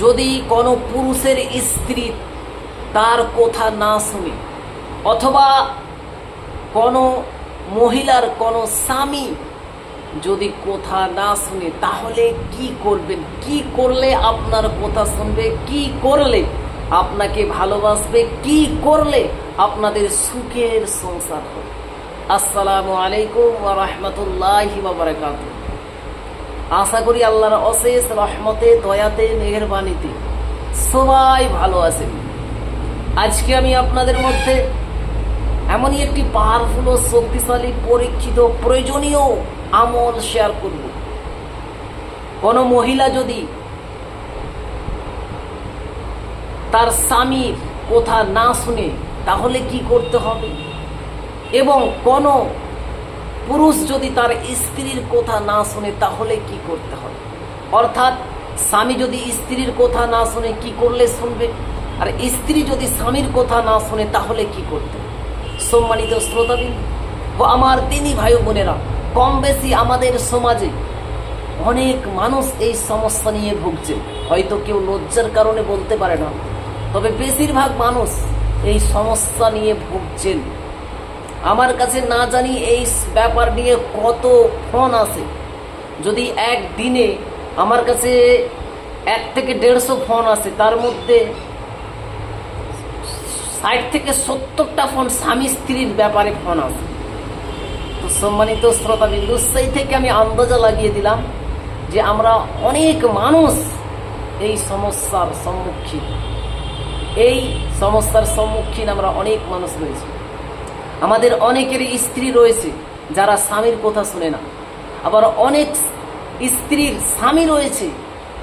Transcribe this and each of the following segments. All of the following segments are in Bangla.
যদি কোনো পুরুষের স্ত্রী তার কথা না শুনে, অথবা কোনো মহিলার কোনো স্বামী যদি কথা না শুনে, তাহলে কি করবেন? কি করলে আপনার কথা শুনবে? কি করলে আপনাকে ভালোবাসবে? কি করলে আপনাদের সুখের সংসার হবে? আসসালামু আলাইকুম রহমতুল্লাহ বাবরকাত আশা করি আল্লাহর অশেষ রহমতে, দয়াতে, মেহরবানিতে সবাই ভালো আছেন। আজকে আমি আপনাদের মধ্যে এমনই একটি পাওয়ারফুল ও শক্তিশালী, পরীক্ষিত, প্রয়োজনীয় আমল শেয়ার করব। কোনো মহিলা যদি তার স্বামীর কথা না শুনে, তাহলে কি করতে হবে? এবং কোনো পুরুষ যদি তার স্ত্রীর কথা না শুনে, তাহলে কি করতে হবে অর্থাৎ স্বামী যদি স্ত্রীর কথা না শুনে, কি করলে শুনবে? আর স্ত্রী যদি স্বামীর কথা না শুনে, তাহলে কি করতে সম্মানিত শ্রোতাবিন ও আমার তিনি ভাই বোনেরা, কম বেশি আমাদের সমাজে অনেক মানুষ এই সমস্যা নিয়ে ভুগছে। হয়তো কেউ লজ্জার কারণে বলতে পারে না, তবে বেশিরভাগ মানুষ এই সমস্যা নিয়ে ভুগছেন। আমার কাছে না জানি এই ব্যাপার নিয়ে কত ফোন আসে যদি একদিনে আমার কাছে এক থেকে দেড়শো ফোন আসে তার মধ্যে ষাট থেকে সত্তরটা ফোন স্বামী স্ত্রীর ব্যাপারে ফোন আসে তো সম্মানিত শ্রোতাবিন্দু, সেই থেকে আমি আন্দাজা লাগিয়ে দিলাম যে আমরা অনেক মানুষ এই সমস্যার সম্মুখীন। এই সমস্যার সম্মুখীন আমরা অনেক মানুষ রয়েছি। আমাদের অনেকের স্ত্রী রয়েছে যারা স্বামীর কথা শুনে না। আবার অনেক স্ত্রীর স্বামী রয়েছে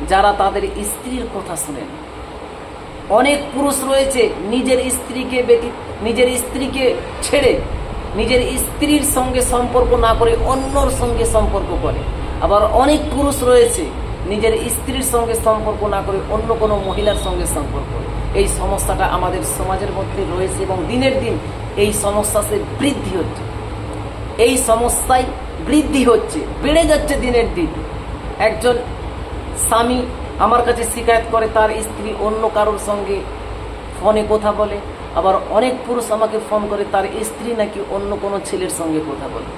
যারা তাদের স্ত্রীর কথা শুনে না। অনেক পুরুষ রয়েছে নিজের স্ত্রীকে ব্যতী, নিজের স্ত্রীকে ছেড়ে নিজের স্ত্রীর সঙ্গে সম্পর্ক না করে অন্যর সঙ্গে সম্পর্ক করে। আবার অনেক পুরুষ রয়েছে নিজের স্ত্রীর সঙ্গে সম্পর্ক না করে অন্য কোনো মহিলার সঙ্গে সম্পর্ক। এই সমস্যাটা আমাদের সমাজের মধ্যে রয়েছে এবং দিনের দিন এই সমস্যা সে বৃদ্ধি হচ্ছে। এই সমস্যায় বৃদ্ধি হচ্ছে, বেড়ে যাচ্ছে দিনের দিন। একজন স্বামী আমার কাছে শিকায়ত করে, তার স্ত্রী অন্য কারোর সঙ্গে ফোনে কথা বলে, আবার অনেক পুরুষ আমাকে ফোন করে, তার স্ত্রী নাকি অন্য কোনো ছেলের সঙ্গে কথা বলে।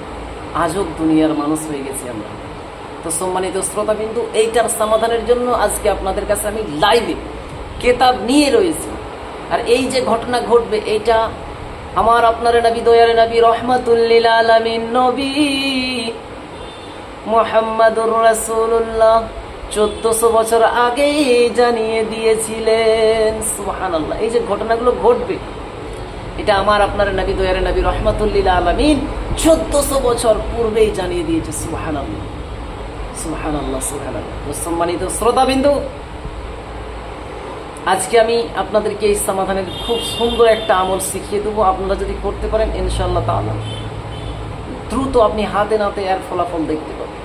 আজব দুনিয়ার মানুষ হয়ে গেছি আমরা। তো সম্মানিত শ্রোতা বিন্দু এইটার সমাধানের জন্য আজকে আপনাদের কাছে আমি লাইভে কেতাব নিয়ে রয়েছি। আর এই যে ঘটনা ঘটবে এইটা আমার আপনার নবী দয়ার নবী রহমাতুল্লিল আলমিন, নবী মোহাম্মদুর রাসূলুল্লাহ চোদ্দশো বছর আগেই জানিয়ে দিয়েছিলেন। সুহান আল্লাহ এই যে ঘটনাগুলো ঘটবে, এটা আমার আপনার নবী দয়ার নবী রহমাতুল্লিল আলমিন চোদ্দশো বছর পূর্বেই জানিয়ে দিয়েছে সুহান আল্লাহ সুহান সম্মানিত শ্রোতাবিন্দু, আজকে আমি আপনাদেরকে এই সমাধানের খুব সুন্দর একটা আমল শিখিয়ে দেবো। আপনারা যদি করতে পারেন ইনশাল্লাহ তাহলে দ্রুত আপনি হাতে নাতে এর ফলাফল দেখতে পাবেন।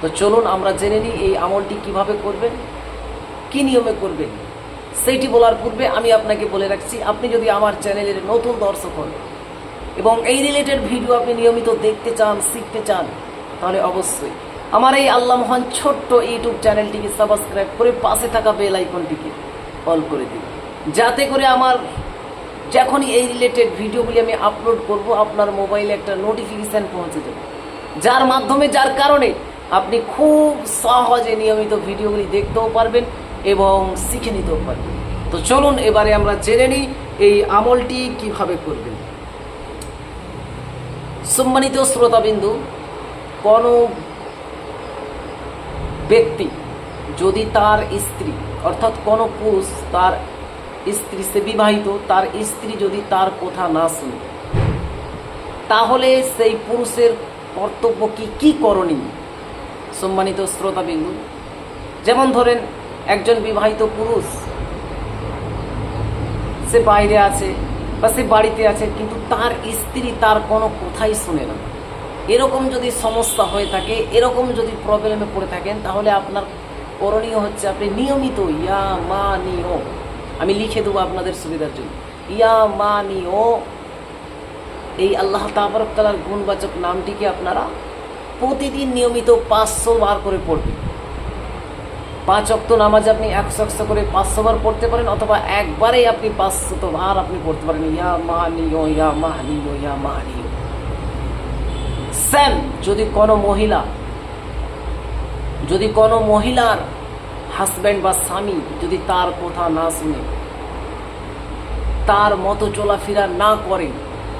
তো চলুন, আমরা জেনে নিই এই আমলটি কীভাবে করবেন, কি নিয়মে করবেন। সেইটি বলার পূর্বে আমি আপনাকে বলে রাখছি, আপনি যদি আমার চ্যানেলের নতুন দর্শক হন এবং এই রিলেটেড ভিডিও আপনি নিয়মিত দেখতে চান, শিখতে চান, তাহলে অবশ্যই আমার এই আল্লাহ মহান ছোট্ট ইউটিউব চ্যানেলটিকে সাবস্ক্রাইব করে পাশে থাকা বেল আইকনটিকে অল করে দিন। যাতে করে আমার যখনই এই রিলেটেড ভিডিওগুলি আমি আপলোড করব, আপনার মোবাইলে একটা নোটিফিকেশান পৌঁছে যাবে যার মাধ্যমে, যার কারণে আপনি খুব সহজে নিয়মিত ভিডিওগুলি দেখতেও পারবেন এবং শিখে নিতেও পারবেন। তো চলুন, এবারে আমরা জেনে নিই এই আমলটি কীভাবে করবেন। সম্মানিত শ্রোতাবিন্দু, কোনো ব্যক্তি, যদি তার স্ত্রী, অর্থাৎ কোনো পুরুষ তার স্ত্রী সে বিবাহিত, তার স্ত্রী যদি তার কথা না শুনে, তাহলে সেই পুরুষের কর্তব্য কি, কী করণীয়? সম্মানিত শ্রোতাবিন্দু, যেমন ধরেন একজন বিবাহিত পুরুষ, সে বাইরে আছে বা সে বাড়িতে আছে, কিন্তু তার স্ত্রী তার কোনো কথাই শুনে না। এরকম যদি সমস্যা হয়ে থাকে, এরকম যদি প্রবলেমে পড়ে থাকেন, তাহলে আপনার করণীয় হচ্ছে আপনি নিয়মিত ইয়া মা নিও আমি লিখে দেবো আপনাদের সুবিধার জন্য। ইয়া মা নিও এই আল্লাহ তাবরকতালার গুণবাচক নামটিকে আপনারা প্রতিদিন নিয়মিত পাঁচশো বার করে পড়বেন। পাঁচ অক্ত নামাজ আপনি একশো একশো করে পাঁচশো বার পড়তে পারেন, অথবা একবারেই আপনি পাঁচশত বার আপনি পড়তে পারেন। ইয়া মাহানিও ইয়া মাহানিও ইয়া মাহানিও স্যাম যদি কোনো মহিলা, যদি কোনো মহিলার হাজব্যান্ড বা স্বামী যদি তার কথা না শুনে, তার মতো চলাফেরা না করে,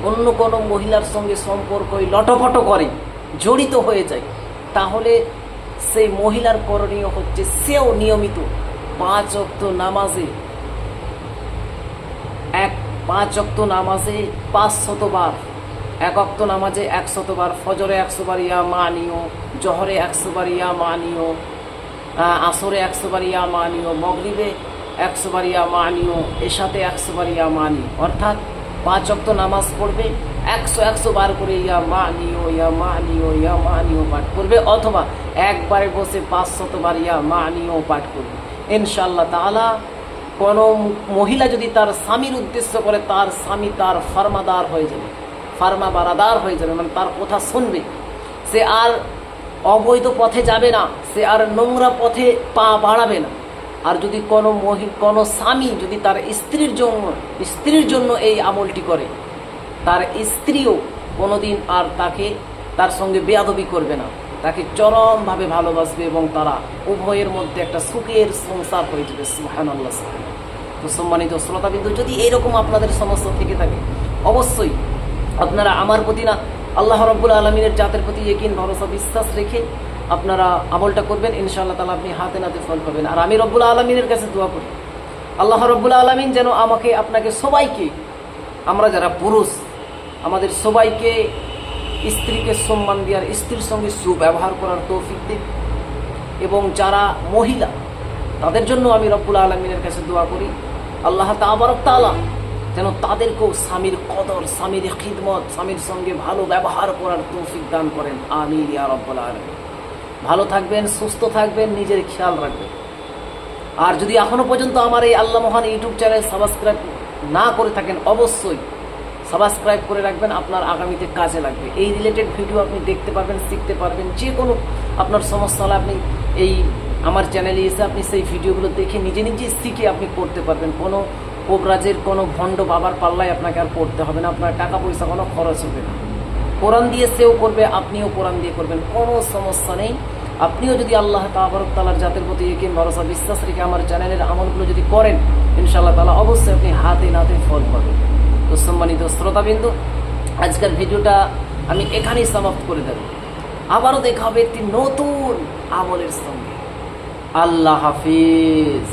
অন্য কোনো মহিলার সঙ্গে সম্পর্কই লটপট করে, জড়িত হয়ে যায়, তাহলে সেই মহিলার করণীয় হচ্ছে সেও নিয়মিত পাঁচ অক্ত নামাজে, এক পাঁচ অক্ত নামাজে পাঁচ শতবার এক অক্ত নামাজে এক শতবার ফজরে একশো বার, ইয়া মানিও, জহরে একশো বার, ইয়া মানিও আসরে একশো বার, ইয়া মানিও, মগরিবে একশো বার, ইয়া মানিও এসাতে একশো বার, ইয়া মানি অর্থাৎ পাঁচ অক্ত নামাজ পড়বে একশো একশো বার করে ইয়া মানিও ইয়া মানিও ইয়া মানিও পাঠ করবে, অথবা একবারে বসে পাঁচ শতবার ইয়া মানিও পাঠ করবে। ইনশাল্লাহ তাআলা কোনো মহিলা যদি তার স্বামীর উদ্দেশ্য করে, তার স্বামী তার ফার্মাদার হয়ে যাবে। ফার্মা বারাদার হয়ে যাবে মানে তার কথা শুনবে। সে আর অবৈধ পথে যাবে না, সে আর নোংরা পথে পা বাড়াবে না। আর যদি কোনো মহি, কোনো স্বামী যদি তার স্ত্রীর জন্য স্ত্রীর জন্য এই আমলটি করে, তার স্ত্রীও কোনোদিন আর তাকে, তার সঙ্গে বেয়াদবি করবে না। তাকে চরমভাবে ভালোবাসবে এবং তারা উভয়ের মধ্যে একটা সুখের সংসার হয়ে যাবে সুহান আল্লাহ তো সম্মানিত শ্রোতাবিন্দু, যদি এইরকম আপনাদের সমস্যা থেকে থাকে, অবশ্যই আপনারা আমার প্রতি না, আল্লাহ রব্বুল আলমিনের জাতের প্রতি একিন ভরসা, বিশ্বাস রেখে আপনারা আমলটা করবেন, ইনশাআল্লাহ তালা আপনি হাতে নাতে ফল পাবেন। আর আমি রব্বুল আলমিনের কাছে দোয়া করি, আল্লাহ রব্বুল আলমিন যেন আমাকে, আপনাকে সবাইকে, আমরা যারা পুরুষ, আমাদের সবাইকে স্ত্রীকে সম্মান দেওয়ার, স্ত্রীর সঙ্গে সুব্যবহার করার তৌফিক দিন এবং যারা মহিলা, তাদের জন্য আমি রব্বুল আলমিনের কাছে দোয়া করি, আল্লাহ তা তাবারক তালা যেন তাদেরকেও স্বামীর কদর, স্বামীর খিদমত, স্বামীর সঙ্গে ভালো ব্যবহার করার তৌফিক দান করেন। আমির ইয়া রব্বুল ভালো থাকবেন, সুস্থ থাকবেন, নিজের খেয়াল রাখবেন। আর যদি এখনও পর্যন্ত আমার এই আল্লাহ মহান ইউটিউব চ্যানেল সাবস্ক্রাইব না করে থাকেন, অবশ্যই সাবস্ক্রাইব করে রাখবেন, আপনার আগামীতে কাজে লাগবে। এই রিলেটেড ভিডিও আপনি দেখতে পারবেন, শিখতে পারবেন, যে কোনো আপনার সমস্যা হলে আপনি এই আমার চ্যানেলে এসে আপনি সেই ভিডিওগুলো দেখে নিজে নিজে শিখে আপনি করতে পারবেন। কোনো কোবরাজের কোনো ভণ্ড বাবার পাল্লায় আপনাকে আর পড়তে হবে না, আপনার টাকা পয়সা কোনো খরচ হবে না। কোরআন দিয়ে সেও করবে, আপনিও কোরআন দিয়ে করবেন, কোনো সমস্যা নেই। আপনিও যদি আল্লাহ তাবরক জাতের প্রতি একিন ভরসা, বিশ্বাস রেখে আমার চ্যানেলের আমলগুলো যদি করেন, ইনশাআল্লাহ তালা অবশ্যই আপনি হাতে নাতে ফল পাবেন। তো সম্মানিত শ্রোতাবিন্দু, আজকের ভিডিওটা আমি এখানেই সমাপ্ত করে দেব। আবারও দেখা হবে একটি নতুন আমলের সঙ্গে। আল্লাহ হাফিজ।